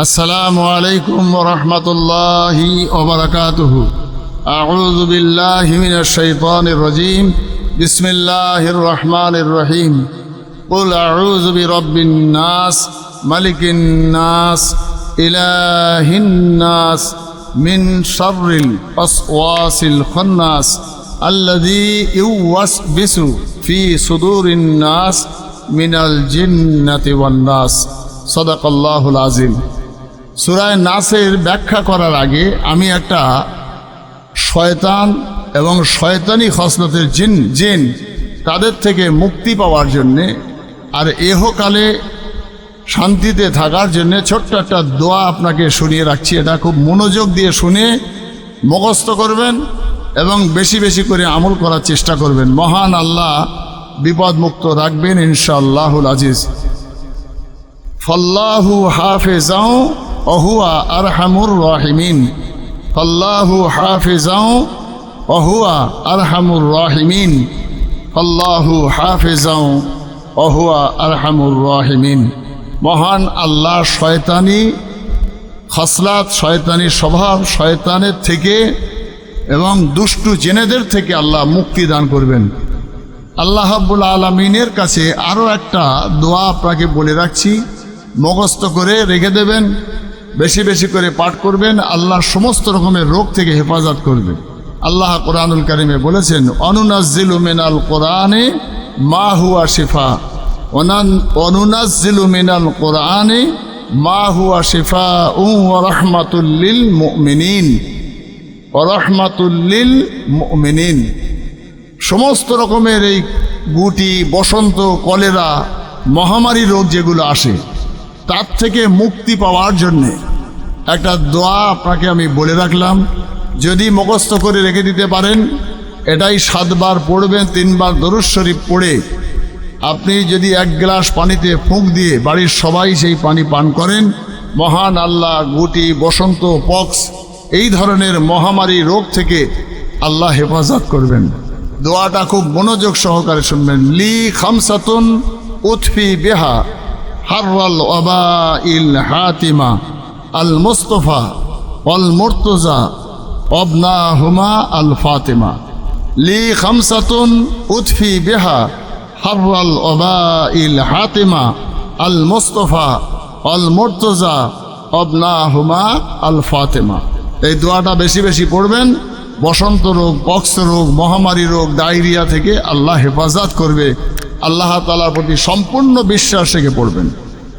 السلام عليكم ورحمة الله وبركاته أعوذ بالله من الشيطان الرجيم بسم الله الرحمن الرحيم قل أعوذ برب الناس ملك الناس إله الناس من شر الوسواس الخناس الذي يوسوس في صدور الناس من الجنة والناس صدق الله العظيم সুরায় নাসের ব্যাখ্যা করার আগে আমি একটা শয়তান এবং শয়তানি খসলতের জিন জিন তাদের থেকে মুক্তি পাওয়ার জন্যে আর এহকালে শান্তিতে থাকার জন্য ছোট্ট একটা দোয়া আপনাকে শুনিয়ে রাখছি। এটা খুব মনোযোগ দিয়ে শুনে মুখস্থ করবেন এবং বেশি বেশি করে আমল করার চেষ্টা করবেন। মহান আল্লাহ বিপদ মুক্ত রাখবেন ইনশাআল্লাহুল আজিজ। ফল্লাহু হাফেজাও অহুয়া আরহামুর রাহিমিন ফল্লাহু হাফেজাও অহুয়া আরহামুর রাহিমিন ফল্লাহু হাফেজাও অহুয়া রাহিমিন মহান আল্লাহ শয়তানি খসলাত শয়তানি, স্বভাব শয়তানের থেকে এবং দুষ্টু জেনেদের থেকে আল্লাহ মুক্তি দান করবেন। আল্লাহ হাব্বুল আলমিনের কাছে আরও একটা দোয়া আপনাকে বলে রাখছি। মগস্ত করে রেখে দেবেন। বেশি বেশি করে পাঠ করবেন, আল্লাহ সমস্ত রকমের রোগ থেকে হেফাজত করবে। আল্লাহ কোরআনুল কারিমে বলেছেন অনুনাজিল মিনাল কোরআনে মা হুয়া শিফা। অনান অনুনাজিল কোরআনে মা হুয়া শিফা উ রহমাতুল্লিল মুমিনিন। রহমাতুল্লিল মুমিনিন। সমস্ত রকমের এই গুটি, বসন্ত, কলেরা, মহামারী রোগ যেগুলো আসে তার থেকে মুক্তি পাওয়ার জন্যে একটা দোয়া আপনাকে আমি বলে রাখলাম। যদি মুখস্থ করে রেখে দিতে পারেন, এটাই সাতবার পড়বেন, তিনবার দরুদ শরীফ পড়ে। আপনি যদি এক গ্লাস পানিতে ফুঁক দিয়ে বাড়ির সবাই সেই পানি পান করেন, মহান আল্লাহ গুটি, বসন্ত, পক্স, এই ধরনের মহামারী রোগ থেকে আল্লাহ হেফাজত করবেন। দোয়াটা খুব মনোযোগ সহকারে শুনবেন। লি খামসাতুন উৎফি বেহা। হার্রাল অবা ইল হাতিমা, আল মুস্তফা অল মুর্তজা অবনা হুমা আল ফাতেমা। লি খামসাতুন উৎফি বেহা, হার্রাল অবা ইল হাতিমা, আল মুস্তফা অল মুর্তজা অবনা হুমা আল ফাতেমা। এই দোয়াটা বেশি বেশি পড়বেন। বসন্ত রোগ বক্স রোগ, মহামারী রোগ, ডায়রিয়া থেকে আল্লাহ হেফাজত করবে। আল্লাহ তালার প্রতি সম্পূর্ণ বিশ্বাস রেখে পড়বেন।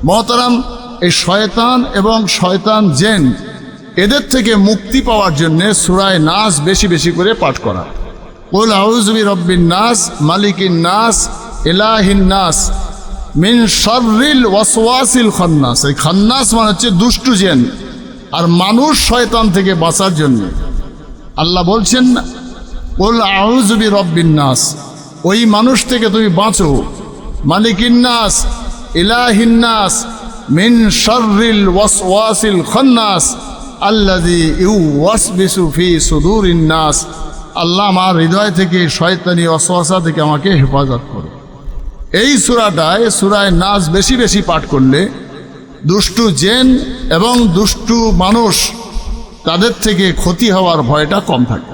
মহতারাম, এই শয়তান এবং শয়তান জেন, এদের থেকে মুক্তি পাওয়ার জন্য সুরায় নাস বেশি বেশি করে পাঠ করা। কুল আউজবি রব্বিন নাস, মালিকিন নাস এলাহিন নাস, মিন শর্রিল ওয়াসওয়াসিল খন্নাস। এই খন্নাস মানে হচ্ছে দুষ্টু জেন, আর মানুষ শয়তান থেকে বাঁচার জন্য। আল্লাহ বলছেন বল আউজবি রব্বিন নাস ওই মানুষ থেকে তুমি বাঁচো। মালিকিন্নাস ইলাহিন্নাস মিন শর্রিল ওয়াসওয়াসিল খন্নাস আল্লাদি ইউ ওয়াসবিসু ফি সুদুরিন নাস। আল্লাহ আমার হৃদয় থেকে, শয়তানি অসওয়াসা থেকে আমাকে হেফাজত করো। এই সুরাটায়, সুরায় নাচ বেশি বেশি পাঠ করলে দুষ্টু জেন এবং দুষ্টু মানুষ তাদের থেকে ক্ষতি হওয়ার ভয়টা কম থাকে।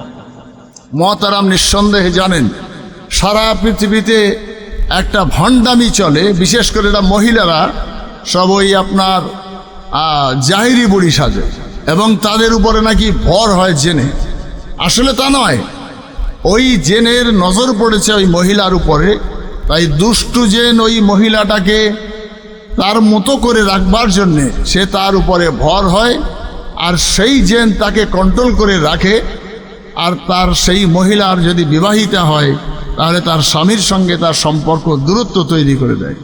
মহতারাম নিঃসন্দেহে জানেন, সারা পৃথিবীতে একটা ভণ্ডামি চলে, বিশেষ করে এটা মহিলারা সব ওই আপনার জাহিরি বুড়ি সাজে, এবং তাদের উপরে নাকি ভর হয় জেনে। আসলে তা নয়, ওই জেনের নজর পড়েছে ওই মহিলার উপরে, তাই দুষ্টু জেন ওই মহিলাটাকে তার মতো করে রাখবার জন্যে সে তার উপরে ভর হয় আর সেই জেন তাকে কন্ট্রোল করে রাখে, আর তার সেই মহিলার যদি বিবাহিতা হয়, তাহলে তার স্বামীর সঙ্গে তার সম্পর্ক দূরত্ব তৈরি করে দেয়।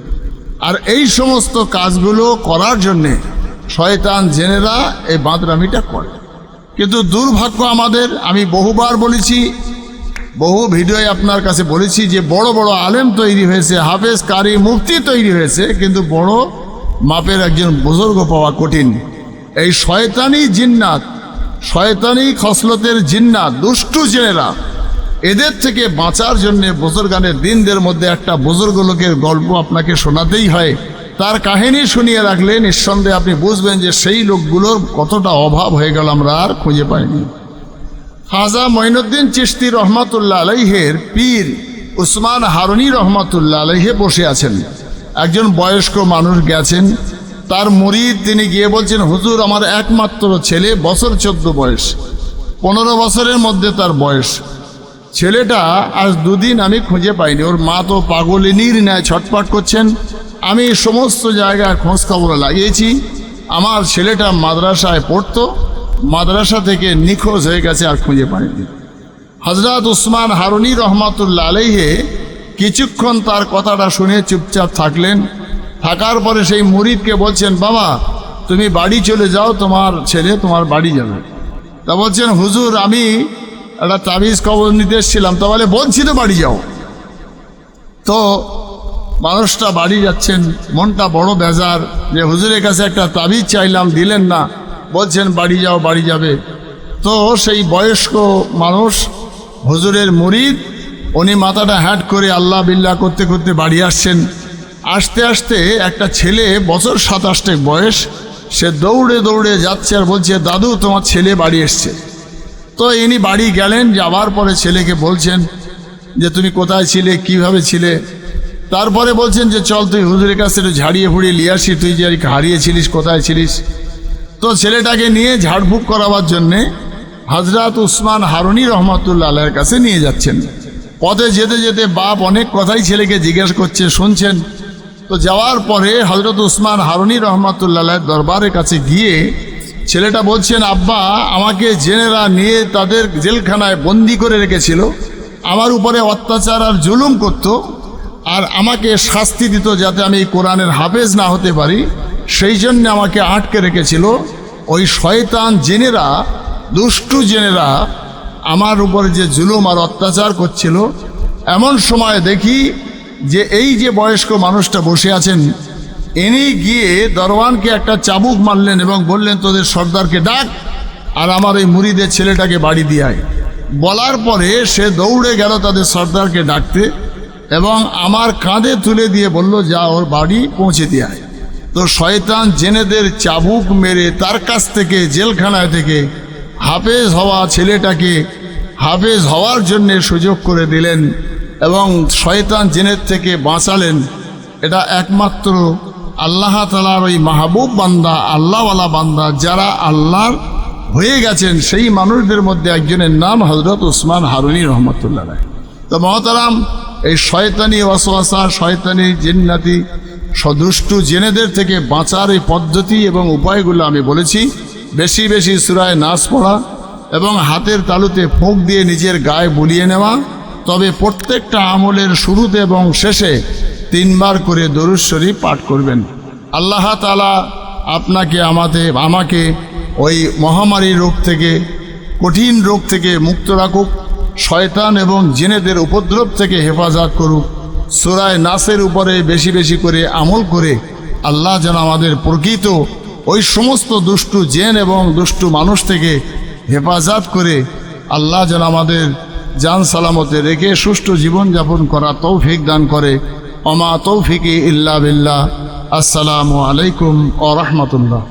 আর এই সমস্ত কাজগুলো করার জন্যে শয়তান জেনেরা এই বাঁদরামিটা করে। কিন্তু দুর্ভাগ্য আমাদের, আমি বহুবার বলেছি, বহু ভিডিওয় আপনার কাছে বলেছি যে বড় বড় আলেম তৈরি হয়েছে, হাফেজ কারি মুফতি তৈরি হয়েছে, কিন্তু বড় মাপের একজন বুজুর্গ পাওয়া কঠিন। এই শয়তানি জিন্নাত, শয়তানি খসলতের জিন্নাত, দুষ্টু জেনেরা এদের থেকে বাঁচার জন্য বুজুর্গানের দিনদের মধ্যে একটা বুজুর্গ লোকের গল্প আপনাকে শোনাতেই হয়। তার কাহিনী শুনিয়ে রাখলে নিঃসন্দেহে আপনি বুঝবেন যে সেই লোকগুলোর কতটা অভাব হয়ে গেল আমরা আর খুঁজে পাইনি। খাজা মঈনুদ্দিন চিস্তি রহমাতুল্লাহ আলাইহের পীর উসমান হারুনি রহমাতুল্লাহ আলাইহে বসে আছেন। একজন বয়স্ক মানুষ গেছেন তার মুরিদ তিনি গিয়ে বলছেন, হুজুর, আমার একমাত্র ছেলে, বছর চোদ্দ বয়স। পনেরো বছরের মধ্যে তার বয়স। ছেলেটা আজ দুদিন আমি খুঁজে পাইনি। ওর মা তো পাগলিনীর ন্যায় ছটপট করছেন। আমি সমস্ত জায়গায় খোঁজ খবর লাগিয়েছি। আমার ছেলেটা মাদ্রাসায় পড়তো। মাদ্রাসা থেকে নিখোঁজ হয়ে গেছে, আর খুঁজে পাইনি। হজরত উসমান হারুনি রহমাতুল্লা আলাইহে কিছুক্ষণ তার কথাটা শুনে চুপচাপ থাকলেন। থাকার পরে সেই মুরিদকে বলছেন, বাবা, তুমি বাড়ি চলে যাও, তোমার ছেলে তোমার বাড়ি যাবে। তা বলছেন, হুজুর, আমি একটা তাবিজ খবর নিতে এসেছিলাম। তা বলে, বলছি তো বাড়ি যাও। তো মানুষটা বাড়ি যাচ্ছেন, মনটা বড় বেজার যে হুজুরের কাছে একটা তাবিজ চাইলাম, দিলেন না। বলছেন, বাড়ি যাও, বাড়ি যাবে। তো সেই বয়স্ক মানুষ, হুজুরের মুরিদ, উনি মাথাটা হ্যাট করে আল্লাহ বিল্লাহ করতে করতে বাড়ি আসছেন। আসতে আসতে একটা ছেলে বছর সাতাশটে বয়স, সে দৌড়ে দৌড়ে যাচ্ছে আর বলছে, দাদু, তোমার ছেলে বাড়ি এসছে। তো ইনি বাড়ি গেলেন যাওয়ার পরে ছেলেকে বলছেন যে, তুমি কোথায় ছিলে? কীভাবে ছিলে? তারপরে বলছেন যে, চল তুই হুজুরের কাছে একটু ঝাড়িয়ে ফুড়িয়ে নিয়ে আসি, তুই যে হারিয়েছিলিস, কোথায় ছিলিস? তো ছেলেটাকে নিয়ে ঝাড়ফুঁক করাবার জন্যে হজরত উসমান হারুনি রহমতুল্লা আল্লাহর কাছে নিয়ে যাচ্ছেন। পথে যেতে যেতে বাপ অনেক কথাই ছেলেকে জিজ্ঞেস করছে, শুনছেন? তো যাওয়ার পরে হজরত উসমান হারুনি রহমতুল্লাহ দরবারের কাছে গিয়ে ছেলেটা বলছেন, আব্বা, আমাকে জেনেরা নিয়ে তাদের জেলখানায় বন্দি করে রেখেছিল। আমার উপরে অত্যাচার আর জুলুম করত আর আমাকে শাস্তি দিত যাতে আমি কোরআনের হাফেজ না হতে পারি। সেই জন্য আমাকে আটকে রেখেছিল। ওই শয়তান জেনেরা, দুষ্টু জেনেরা আমার উপরে যে জুলুম আর অত্যাচার করছিল, এমন সময় দেখি যে এই যে বয়স্ক মানুষটা বসে আছেন, ইনি গিয়ে দরওয়ানকে একটা চাবুক মারলেন এবং বললেন, তোদের সর্দারকে ডাক আর আমার এই মুড়িদের ছেলেটাকে বাড়ি দিয়ে বলার পরে সে দৌড়ে গেল তাদের সর্দারকে ডাকতে এবং আমার কাঁধে তুলে দিয়ে বলল, যা ওর বাড়ি পৌঁছে দিয়ে তো শয়তান জেনেদের চাবুক মেরে তার কাছ থেকে জেলখানায় থেকে হাফেজ হওয়া ছেলেটাকে হাফেজ হওয়ার জন্যে সুযোগ করে দিলেন এবং শয়তান জেনের থেকে বাঁচালেন, এটা একমাত্র আল্লাহ তালার ওই মাহবুব বান্দা, আল্লাহওয়ালা বান্দা, যারা আল্লাহর হয়ে গেছেন, সেই মানুষদের মধ্যে একজনের নাম হজরত উসমান হারুনি রহমতুল্লাহ রায় তো মহতারাম, এই শয়তানি ওয়াসওয়াসা, শয়তানি জিন্নাতি সদুষ্টু জেনেদের থেকে বাঁচার এই পদ্ধতি এবং উপায়গুলো আমি বলেছি। বেশি বেশি সুরায় নাচ পড়া এবং হাতের তালুতে ফোঁক দিয়ে নিজের গায়ে বুলিয়ে নেওয়া তবে প্রত্যেকটা আমলের শুরুতে এবং শেষে তিনবার করে দরুদ শরীফ পাঠ করবেন। আল্লাহ তালা আপনাকে আমাদের আমাকে ওই মহামারী রোগ থেকে, কঠিন রোগ থেকে মুক্ত রাখুক, শয়তান এবং জেনেদের উপদ্রব থেকে হেফাজত করুক। সুরায় নাসের উপরে বেশি বেশি করে আমল করে আল্লাহ যেন আমাদের প্রকৃত ওই সমস্ত দুষ্টু জেন এবং দুষ্টু মানুষ থেকে হেফাজত করে আল্লাহ যেন আমাদের জান সালামতে রেখে সুষ্ঠু জীবন যাপন করা তৌফিক দান করে। অমা তৌফিকি ইল্লা বিল্লাহ। আসসালামু আলাইকুম ও রহমতুল্লাহ।